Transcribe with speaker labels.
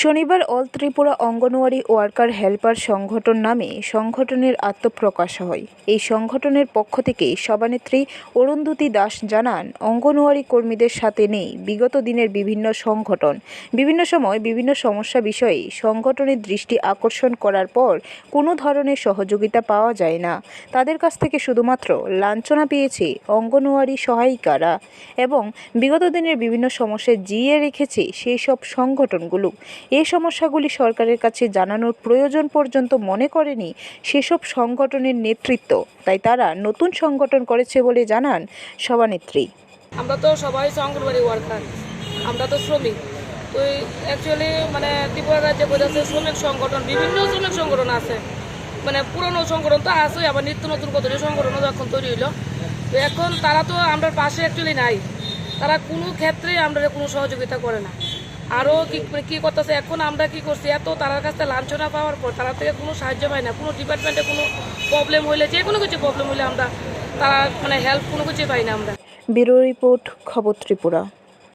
Speaker 1: শনিবার all Tripura anganwadi worker helper সংগঠন নামে সংগঠনের আত্মপ্রকাশ হয়। এই সংগঠনের পক্ষ থেকে সভানেত্রী অরুন্ধতী দাস জানান, অঙ্গনওয়াড়ি কর্মীদের সাথে নেই। বিগত দিনের বিভিন্ন সংগঠন, বিভিন্ন সময় বিভিন্ন সমস্যা বিষয়ে সংগঠনের দৃষ্টি আকর্ষণ করার পর কোনো ধরনের সহযোগিতা পাওয়া যায় না। তাদের কাছ থেকে শুধুমাত্র লাঞ্ছনা পেয়েছে অঙ্গনওয়াড়ি সহায়িকারা এবং বিগত দিনের বিভিন্ন সমস্যা জিয়ে রেখেছে সেই সব সংগঠনগুলো। এই সমস্যাগুলি সরকারের কাছে জানানোর প্রয়োজন পর্যন্ত মনে করেনি সেসব সংগঠনের নেতৃত্ব। তাই তারা নতুন সংগঠন করেছে বলে জানান সভানেত্রী।
Speaker 2: আমরা তো সবাই অঙ্গনবাড়ি ওয়ার্কার, আমরা তো শ্রমিক। ওই অ্যাকচুয়ালি মানে ত্রিপুরা রাজ্যে বোঝাচ্ছে শ্রমিক সংগঠন, বিভিন্ন শ্রমিক সংগঠন আছে। মানে পুরনো সংগঠন তো আছে আবার নিত্য নতুন কতটি সংগঠনও এখন তৈরি হইল। তো এখন তারা তো আমরা পাশে অ্যাকচুয়ালি নাই। তারা কোনো ক্ষেত্রেই আমরা কোনো সহযোগিতা করে না। আরও কি মানে কী করতেছে? এখন আমরা কি করছি? এত তারার কাছ লাঞ্ছনা পাওয়ার পর তারা থেকে কোনো সাহায্য পাই না। কোনো ডিপার্টমেন্টে কোনো প্রবলেম হইলে, যে কোনো কিছু প্রবলেম হইলে আমরা তারা মানে হেল্প কোনো কিছু পাই না আমরা।
Speaker 1: ব্যুরো রিপোর্ট, খবর ত্রিপুরা।